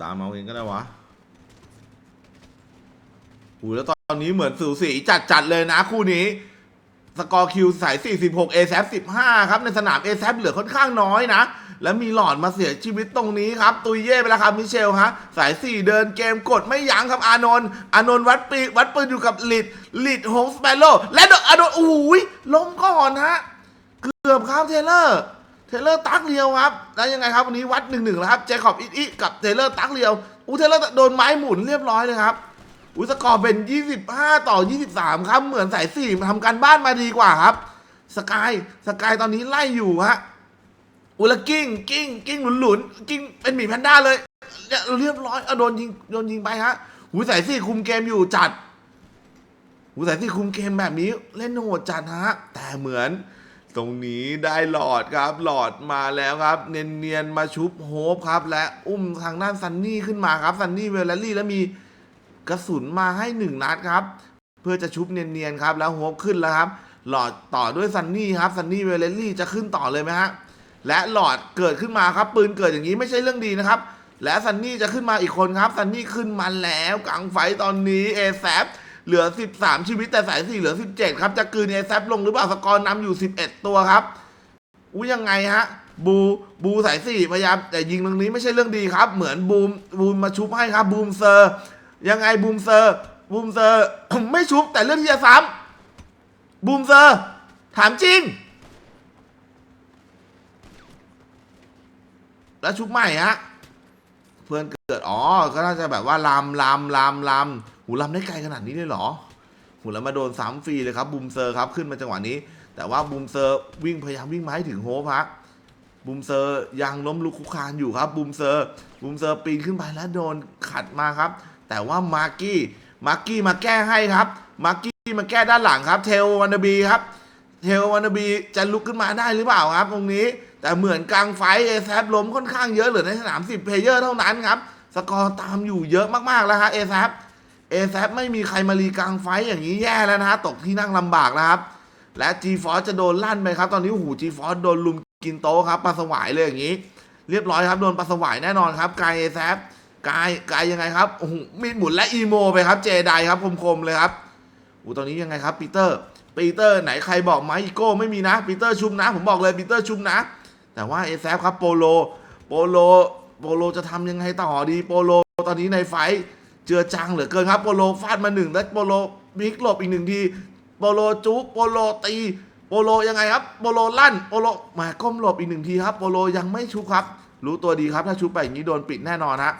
ตามเอาเองก็ได้วะหูแล้วตอนนี้เหมือนสูสีจัดจัดๆเลยนะคู่นี้ สกอร์คิวสาย 46 a อ a 15 ครับ ในสนาม a อ a เหลือค่อนข้างน้อยนะ แล้วมีหลอดมาเสียชีวิตตรงนี้ครับ ตุยเย่ไปแล้วครับมิเชลฮะ สาย 4 เดินเกมกดไม่ยั้งครับ อานนท์อานนท์วัดปีวัดปืนอยู่กับลิดลิดโฮงสเปโลและโดนอานนท์โอ้ยล้มก่อนฮะ เกือบครับเทเลอร์ เทเลอร์ตักเรียวครับ แล้วยังไงครับวันนี้วัดหนึ่งหนึ่งแล้วครับ เจคอบอิอิกับเทเลอร์ตักเรียว อู้เทเลอร์โดนไม้หมุนเรียบร้อยเลยครับอุ้สกอร์เป็น 25 ต่อ 23 ครับ เหมือนสายสี่ทำการบ้านมาดีกว่าครับ สกาย สกายตอนนี้ไล่อยู่ฮะอุลกิ้ง กิ้ง กิ้งหลุนหลุนกิ้งเป็นหมีแพนด้าเลยเนี่ยเรียบร้อยเอาโดนยิง โดนยิงไปฮะหูสายสี่คุมเกมอยู่จัดหูสายสี่คุมเกมแบบนี้เล่นโหดจัดฮะ แต่เหมือน ตรงนี้ได้หลอดครับ หลอดมาแล้วครับ เนียนๆมาชุบโฮปครับ และอุ้มทางด้านซันนี่ขึ้นมาครับซันนี่เวลลี่แล้วมีกระสุนมาให้หนึ่งนัดครับ เพื่อจะชุบเนียนๆครับแล้วโฮปขึ้นแล้วครับ หลอดต่อด้วยซันนี่ครับซันนี่เวเลลลี่จะขึ้นต่อเลยไหมฮะและหลอดเกิดขึ้นมาครับ ปืนเกิดอย่างนี้ไม่ใช่เรื่องดีนะครับ และซันนี่จะขึ้นมาอีกคนครับซันนี่ขึ้นมาแล้วกลางไฟตอนนี้เอแซ เหลือ 13 ชีวิตแต่สายสี่เหลือ 17 ครับ จะกืนเอแซลงหรือเปล่าสกอร์นำอยู่ 11 ตัวครับอุ้ยยังไงฮะ บูบูสายสี่พยายามแต่ยิงตรงนี้ไม่ใช่เรื่องดีครับ เหมือนบูมบูมมาชุบให้ครับบูมเซอร์ ยังไงบูมเซอร์บูมเซอร์ ไม่ชุบแต่เรื่องที่จะซ้ำบูมเซอร์ ถามจริง แล้วชุบใหม่ฮะเพื่อนเกิด อ๋อ ก็น่าจะแบบว่าลามลามลามลามลาม ได้ไกลขนาดนี้เลยเหรอ หูล้วมาโดนซ้ำฟรีเลยครับบูมเซอร์ครับขึ้นมาจังหวะนี้ แต่ว่าบูมเซอร์วิ่งพยายามวิ่งมาให้ถึงโฮพักบูมเซอร์ยังล้มลุกคุกคานอยู่ครับบูมเซอร์บูมเซอร์ปีนขึ้นไปแล้วโดนขัดมาครับ แต่ว่ามาร์กี้มาร์กี้มาแก้ให้ครับมาร์กี้มาแก้ด้านหลังครับเทลวันนบีครับเทลวันนบีจะลุกขึ้นมาได้หรือเปล่าครับ ตรงนี้ แต่เหมือนกลางไฟเอแซล้มค่อนข้างเยอะเหลือในสนาม10เพลเยอร์เท่านั้นครับสกอร์ตามอยู่เยอะมากๆแล้วฮะเอแซ เอแซไม่มีใครมารีกลางไฟอย่างนี้แย่แล้วนะฮะตกที่นั่งลำบากแล้วครับ และ G f o r c e จะโดนลั่นไปครับ ตอนนี้หู G f o r c e โดนลุมกินโต๊ะครับปลาสวายเลยอย่างนี้ เรียบร้อยครับโดนปลาสวายแน่นอนครับกายเอแซกายกายยังไงครับโอ้โหมีดหมุนและอีโมไปครับเจไดครับคมๆเลยครับอูตอนนี้ยังไงครับปีเตอร์ปีเตอร์ไหนใครบอกไหมโก้ไม่มีนะปีเตอร์ชุบนะ ผมบอกเลยปีเตอร์ชุบนะ แต่ว่าเอแซครับโปโลโปโลโปโลจะทำยังไงต่อดีโปโลตอนนี้ในไฟ เจือจางเหลือเกินครับโปโลฟาดมาหนึ่งแล้วโปโลมิกหลบอีกหนึ่งทีโปโลจุกโปโลตีโปโลยังไงครับโปโลลั่นโปโลมาก้มหลบอีกหนึ่งทีครับโปโลยังไม่ชุบครับ รู้ตัวดีครับถ้าชุบไปอย่างนี้โดนปิดแน่นอนฮะ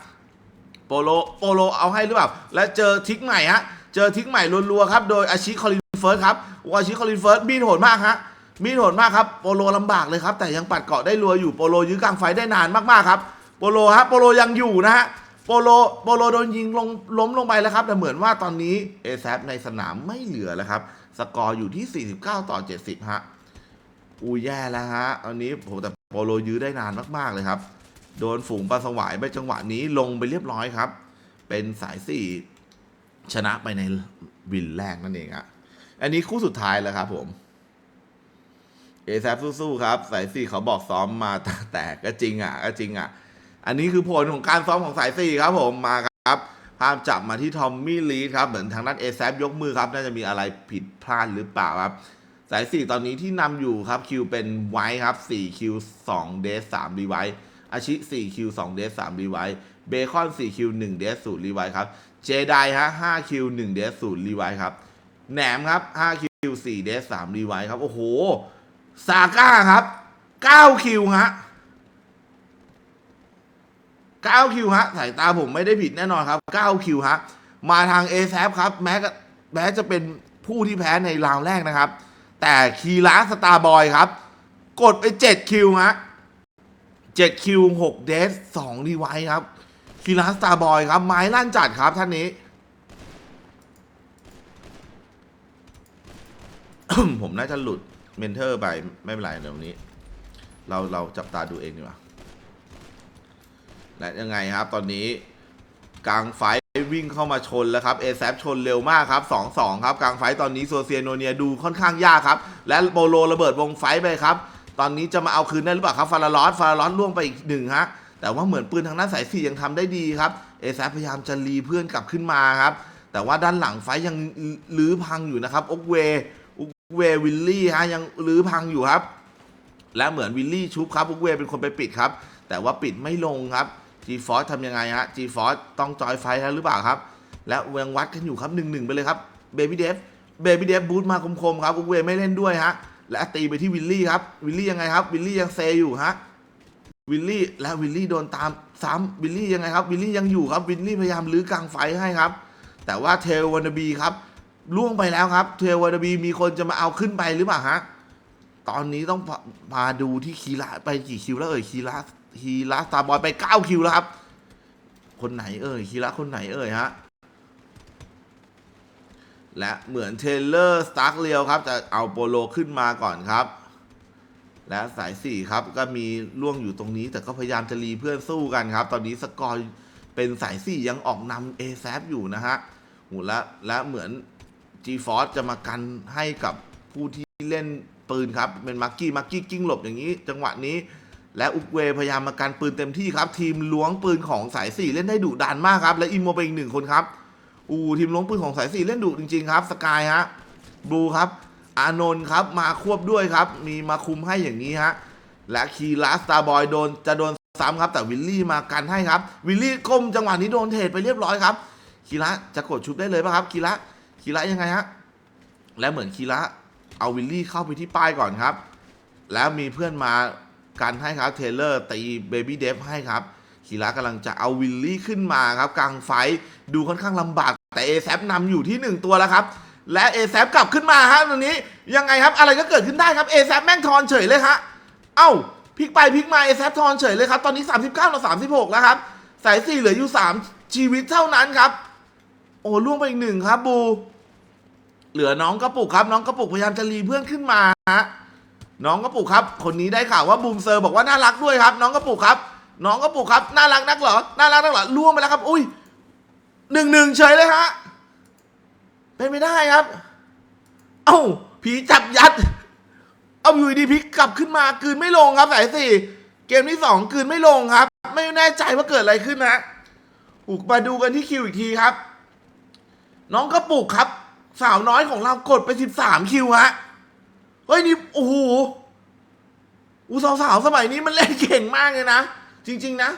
โปโลโปโลเอาให้หรือเปล่าและเจอทิกใหม่ฮะเจอทิกใหม่รัวๆครับโดยอาชิคอลินเฟิร์สครับอาชิคอลินเฟิร์สมีดโหดมากฮะมีโหดมากครับโปโลลำบากเลยครับ แต่ยังปัดเกาะได้รัวอยู่โปโลยื้อกลางไฟได้นานมากๆครับโปโลฮะโปโลยังอยู่นะฮะ โปโลโปโลโดนยิงลงล้มลงไปแล้วครับ แต่เหมือนว่าตอนนี้เอแซในสนามไม่เหลือแล้วครับ สกอร์อยู่ที่ 49 ต่อ 70 ฮะ อูแย่แล้วฮะตอนนี้โหแต่โปโลยื้อได้นานมาก ๆ เลยครับ โดนฝูงปลาสวายไปจังหวะนี้ลงไปเรียบร้อยครับ เป็นสายสี่ชนะไปในวินแรกนั่นเองอะอันนี้คู่สุดท้ายแล้วครับผมเอแซสู้ๆครับ สายสี่เขาบอกซ้อมมาแต่แต่ก็จริงอะ ก็จริงอะ อันนี้คือผลของการซ้อมของสายสี่ครับผมมาครับภาพจับมาที่ทอมมี่ลีดครับเหมือนทางด้านเอแซยกมือครับ น่าจะมีอะไรผิดพลาดหรือเปล่าครับ สายสี่ตอนนี้ที่นำอยู่ครับคิวเป็นไวท์ครับ4คิว2เดส3รีไวท์อาชิ4คิว2เดส3รีไวท์เบคอน4คิว1เดส0รีไวท์ครับเจไดฮะ5คิว1เดส0รีไวท์ครับแหนมครับ5คิว4เดส3รีไวท์ครับโอ้โหซาก้าครับ9คิวฮะ 9คิวฮะสายตาผมไม่ได้ผิดแน่นอนครับ9คิวฮะมาทาง a อ a p ครับแม้ก็แม้จะเป็นผู้ที่แพ้ในราวแรกนะครับ แต่คีราสตาร์บอยครับ กดไป 7 คิวฮะ7คิว6เดส2รีไวท์ครับคีราสตาร์บอยครับไม้ลั่นจัดครับท่านนี้ ผมน่าจะหลุดเมนเทอร์ไปไม่เป็นไรเดี๋ยวนี้ เราเราจับตาดูเองดีกว่า และยังไงครับ ตอนนี้กลางไฟวิ่งเข้ามาชนแล้วครับเอแซชนเร็วมากครับ2-2ครับกลางไฟตอนนี้โซเซียโนเนียดูค่อนข้างยากครับ และโปโลระเบิดวงไฟไปครับ ตอนนี้จะมาเอาคืนได้หรือเปล่าครับฟาราลอสฟาราลอสล่วงไปอีกหนึ่งฮะแต่ว่าเหมือนปืนทางด้านสายสี่ยังทำได้ดีครับเอซพยายามจะรีเพื่อนกลับขึ้นมาครับ แต่ว่าด้านหลังไฟยังลื้อพังอยู่นะครับอกเวอุกเววิลลี่ฮะยังลื้อพังอยู่ครับ และเหมือนวิลลี่ชุบครับอุกเวเป็นคนไปปิดครับ แต่ว่าปิดไม่ลงครับ G Force ทำยังไงฮะ G Force ต้องจอยไฟแล้วหรือเปล่าครับ และยังวัดกันอยู่ครับหนึ่งหนึ่งไปเลยครับเบบี้เดฟเบบี้เดฟบูทมาคมๆครับอุกเวไม่เล่นด้วยฮะ และตีไปที่วิลลี่ครับ วิลลี่ยังไงครับ วิลลี่ยังเซอยู่ฮะ วิลลี่และวิลลี่โดนตามซ้ำวิลลี่ยังไงครับ วิลลี่ยังอยู่ครับ วิลลี่พยายามลื้อกลางไฟให้ครับ แต่ว่าเทลวานาบีครับล่วงไปแล้วครับ เทลวานาบีมีคนจะมาเอาขึ้นไปหรือเปล่าฮะ ตอนนี้ต้องมาดูที่คีระไปกี่คิวแล้วเอ่ยคีระคีระสตาบอยไปเก้าคิวแล้วครับ คนไหนเอ่ยคีระคนไหนเอ่ยฮะและเหมือนเทเลอร์สตาร์เรียวครับ จะเอาโปโลขึ้นมาก่อนครับ และสายสี่ครับก็มีล่วงอยู่ตรงนี้ แต่ก็พยายามจะรีเพื่อนสู้กันครับ ตอนนี้สกอร์เป็นสายสี่ยังออกนำเอซอยู่นะฮะโหและและเหมือน G Force จะมากันให้กับผู้ที่เล่น ปืนครับ เป็นมักกี้มักกี้กิ้งหลบอย่างนี้ จังหวะนี้ และอุกเวพยายามมากันปืนเต็มที่ครับ ทีมล้วงปืนของสายสี่เล่นได้ดุดันมากครับและอินโมไปอีกหนึ่งคนครับอูทีมล้วงปืนของสายสี่เล่นดุจริง ๆ ครับสกายฮะบลูครับ อานนท์ครับมาควบด้วยครับ มีมาคุมให้อย่างนี้ฮะและคีราสตาร์บอยโดนจะโดนซ้ำครับ แต่วิลลี่มากันให้ครับ วิลลี่ก้มจังหวะนี้โดนเทรดไปเรียบร้อยครับคีระจะกดชุบได้เลยป่ะครับคีระคีระยังไงฮะและเหมือนคีระ เอาวิลลี่เข้าไปที่ป้ายก่อนครับ แล้วมีเพื่อนมากันให้ครับเทเลอร์ตีเบบี้เดฟให้ครับคีระกำลังจะเอาวิลลี่ขึ้นมาครับ กลางไฟดูค่อนข้างลำบาก แต่เอแซนำอยู่ที่หนึ่งตัวแล้วครับ และเอแซกลับขึ้นมาฮะตรงนี้ยังไงครับอะไรก็เกิดขึ้นได้ครับเอแซแม่งทอนเฉยเลยฮะเอ้าพลิกไปพลิกมาเอแซทอนเฉยเลยครับ ตอนนี้ 39ต่อ36 แล้วครับ สายสี่เหลืออยู่ 3 ชีวิตเท่านั้นครับ โอ้ล่วงไปอีกหนึ่งครับบู เหลือน้องกระปุกครับ น้องกระปุกพยายามจะรีเพื่อนขึ้นมาฮะน้องกระปุกครับ คนนี้ได้ข่าวว่าบูมเซอร์บอกว่าน่ารักด้วยครับ น้องกระปุกครับ น้องกระปุกครับน่ารักนักเหรอน่ารักนักเหรอล่วงไปแล้วครับ อุ้ยหนึ่งหนึ่งเฉยเลยฮะเป็นไม่ได้ครับ เอ้าผีจับยัด เอาอยู่ดีพลิกกลับขึ้นมากืนไม่ลงครับสายสี่เกมที่สองกืนไม่ลงครับ ไม่แน่ใจว่าเกิดอะไรขึ้นนะอุกมาดูกันที่คิวอีกทีครับ น้องกระปุกครับ สาวน้อยของเรากดไปสิบสามคิวฮะ เฮ้ยนี่โอ้โหอูสาวสาวๆสมัยนี้มันเล่นเก่งมากเลยนะ จริง ๆ นะ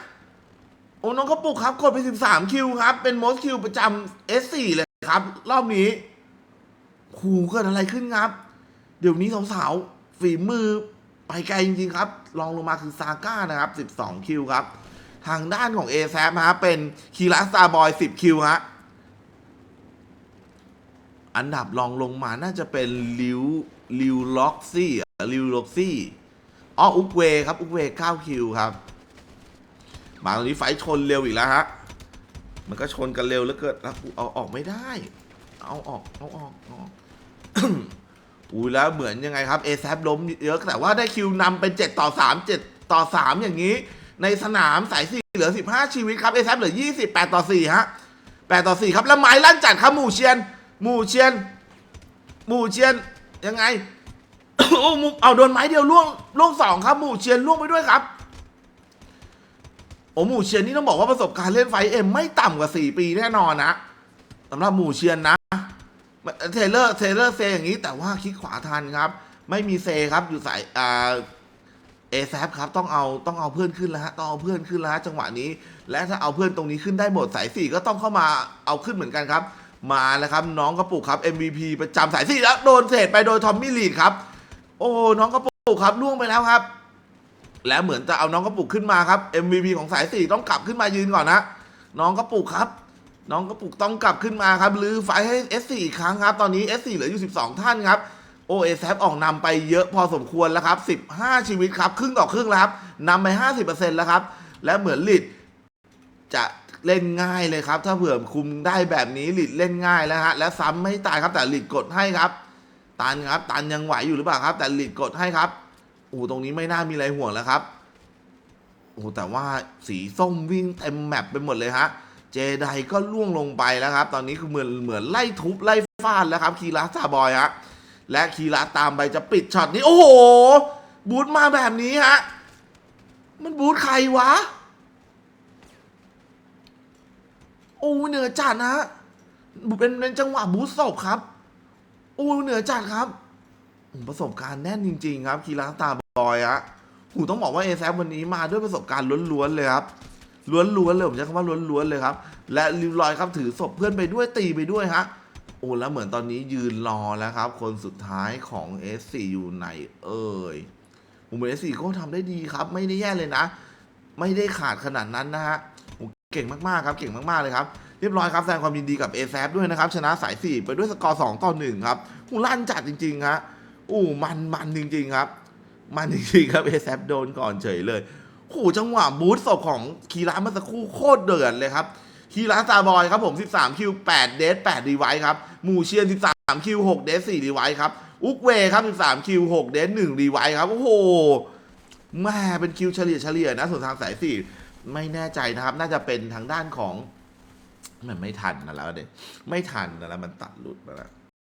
โอ้น้องกระปุกครับ กดไปสิบสามคิวครับ เป็นมอสคิวประจำ S4 เลยครับ รอบนี้โหเกิดอะไรขึ้นครับ เดี๋ยวนี้สาวๆฝีมือไปไกลจริง ๆ ครับรองลงมาคือซาก้านะครับ 12 คิวครับ ทางด้านของ a อ a p ฮะเป็นคีราสตาบอย 10 คิวฮะ อันดับรองลงมาน่าจะเป็นลิวลิวล็อกซี่ลิวล็อกซี่อ๋ออุกเวครับ อุกเว9คิวครับ มาตรงนี้ไฟชนเร็วอีกแล้วฮะ มันก็ชนกันเร็วแล้วเกิดแล้วกูเอาออกไม่ได้ เอาออก เอาออกเอาออกอุ้ยแล้วเหมือนยังไงครับเอซล้มเยอะแต่ว่าได้คิวนำเป็น 7 ต่อ 3 7 ต่อ 3 อย่างนี้ ในสนามสายสี่เหลือ 15 ชีวิตครับเอซเหลือ 28 ต่อ4ฮะ8ต่อ4ครับ แล้วไม้ลั่นจัดครับหมู่เชียน หมู่เชียน หมู่เชียนยังไง โอ้มุเอาโดนไม้เดียวล่วงล่วงสองครับ หมู่เชียนล่วงไปด้วยครับโอ้หมู่เชียนนี่ต้องบอกว่าประสบการณ์เล่นไฟเอ็มไม่ต่ำกว่า4ปีแน่นอนนะสำหรับหมู่เชียนนะเทเลอร์เทเลอร์เซอย่างนี้ แต่ว่าคลิกขวาทันครับ ไม่มีเซครับอยู่สายอ่าเอแซครับต้องเอาต้องเอาเพื่อนขึ้นแล้วฮะต้องเอาเพื่อนขึ้นแล้วฮะจังหวะนี้ และถ้าเอาเพื่อนตรงนี้ขึ้นได้หมดสายสี่ก็ต้องเข้ามาเอาขึ้นเหมือนกันครับ มาแล้วครับ น้องกระปุกครับ MVP ประจำสายสี่แล้วโดนเทรดไปโดยทอมมี่ลีดครับ โอ้น้องกระปุกครับล่วงไปแล้วครับ และเหมือนจะเอาน้องกระปุกขึ้นมาครับ MVP ของสายสี่ต้องกลับขึ้นมายืนก่อนนะน้องกระปุกครับ น้องกระปุกต้องกลับขึ้นมาครับลือไฟให้ S4 อีกครั้งครับ ตอนนี้ S4 เหลืออยู่ 12 ท่านครับโอเอซออกนำไปเยอะพอสมควรแล้วครับ 15 ชีวิตครับ ครึ่งต่อครึ่งแล้วครับนำไป 50%แล้วครับ และเหมือนลิดจะ เล่นง่ายเลยครับ ถ้าเผื่อคุมได้แบบนี้ลิดเล่นง่ายแล้วฮะและซ้ำไม่ตายครับแต่ลิดกดให้ครับตันครับตันยังไหวอยู่หรือเปล่าครับ แต่ลิดกดให้ครับโอ้ตรงนี้ไม่น่ามีอะไรห่วงแล้วครับโอ้แต่ว่าสีส้มวิ่งเต็มแมปไปหมดเลยฮะเจไดก็ล่วงลงไปแล้วครับ ตอนนี้คือเหมือนเหมือนไล่ทุบไล่ฟาดแล้วครับ คีราซาบอยฮะและคีราตามไปจะปิดช็อตนี้ โอ้โห บูทมาแบบนี้ฮะมันบูทใครวะ โอ้เหนือจัดนะฮะเป็นเป็นจังหวะบูสต์ศพครับโอ้เหนือจัดครับประสบการณ์แน่นจริง ๆ ครับคีราตาบอยอะหูต้องบอกว่าเอแซวันนี้มาด้วยประสบการณ์ล้วนๆเลยครับล้วนๆเลยผมใช้คำว่าล้วนๆเลยครับ และริวลอยครับถือศพเพื่อนไปด้วยตีไปด้วยฮะโอ้แล้วเหมือนตอนนี้ยืนรอแล้วครับ คนสุดท้ายของ S4 อยู่ไหนเอ่ยผมเป็น S4 ก็ทำได้ดีครับ ไม่ได้แย่เลยนะ ไม่ได้ขาดขนาดนั้นนะฮะ เก่งมากๆครับเก่งมากๆเลยครับเรียบร้อยครับแสดงความยินดีกับ a อ a p ด้วยนะครับ ชนะสาย 4 ไปด้วยสกอร์ 2 ต่อ 1 ครับโอ้ลั่นจัดจริงๆฮะโอ้มันมันจริง ๆ ครับ มันจริงๆครับ a อ a p โดนก่อนเฉยเลยโอ้จังหวะบูทศพของคีราเมื่อสักครู่โคตรเดือดเลยครับคีราซาบอยครับผม 13 คิว 8 เดส8รีไวท์ครับมูเชียน 13 คิว 6 เดส4รีไวท์ครับอุกเวครับ 13 คิว 6 เดส1รีไวท์ครับโอ้โหแม่เป็นคิวเฉลี่ยเฉลี่ยนะส่วนทางสายสี่ ไม่แน่ใจนะครับ น่าจะเป็นทางด้านของมันไม่ทันนะแล้วเด็ไม่ทันนะแล้วมันตัดหลุดมาแล้ว